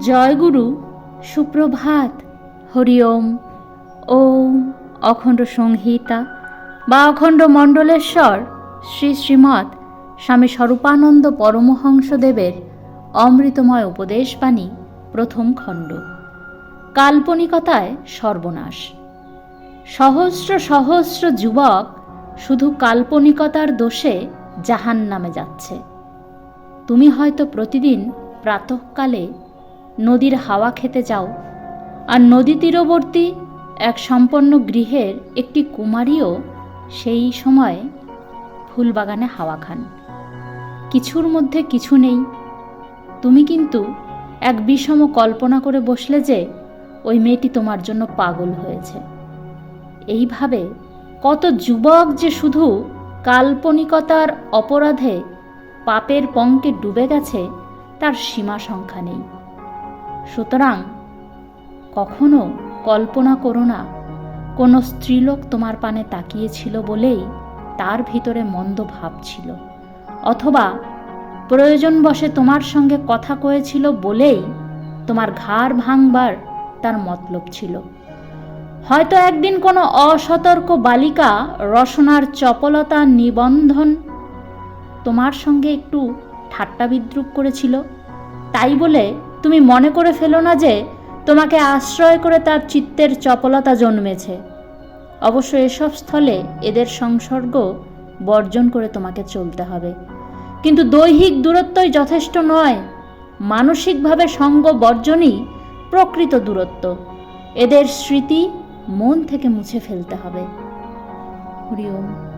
জয়গুরু, সুপ্রভাত হরি ওম ওম অখণ্ড সংহিতা, বা অখণ্ড মণ্ডলেশ্বর, শ্রী শ্রীমৎ স্বামী স্বরূপানন্দ পরমহংসদেবের অমৃতময় উপদেশবাণী, প্রথম খণ্ড। কাল্পনিকতায় সর্বনাশ। সহস্র সহস্র যুবক শুধু কাল্পনিকতার দোষে জাহান নামে যাচ্ছে। তুমি হয়তো প্রতিদিন প্রাতঃকালে নদীর হাওয়া খেতে যাও। আর নদী তীরবর্তী এক সম্পন্ন গৃহের একটি কুমারীও সেই সময় ফুলবাগানে হাওয়া খান। কিছুর মধ্যে কিছু নেই। তুমি কিন্তু এক বিষম কল্পনা করে বসলে যে ওই মেয়েটি তোমার জন্য পাগল হয়েছে। এইভাবে কত যুবক যে শুধু কাল্পনিকতার অপরাধে পাপের পঙ্কে ডুবে গেছে, তার সীমা সংখ্যা নেই। সুতরাং কখনো কল্পনা করো না, কোনো স্ত্রীলোক তোমার পানে তাকিয়েছিল বলেই তার ভিতরে মন্দ ভাব ছিল। অথবা প্রয়োজন বসে তোমার সঙ্গে কথা কয়েছিল বলেই তোমার ঘাড় ভাঙবার তার মতলব ছিল। হয়তো একদিন কোনো অসতর্ক বালিকা রসনার চপলতা নিবন্ধন তোমার সঙ্গে একটু ঠাট্টা বিদ্রুপ করেছিল, তাই বলে তুমি মনে করে ফেলো না যে তোমাকে আশ্রয় করে তার চিত্তের চপলতা জন্মেছে। অবশ্য এসব স্থলে এদের সংসর্গ বর্জন করে তোমাকে চলতে হবে। কিন্তু দৈহিক দূরত্বই যথেষ্ট নয়। মানসিকভাবে সঙ্গ বর্জনই প্রকৃত দূরত্ব। এদের স্মৃতি মন থেকে মুছে ফেলতে হবে। হরি ওম।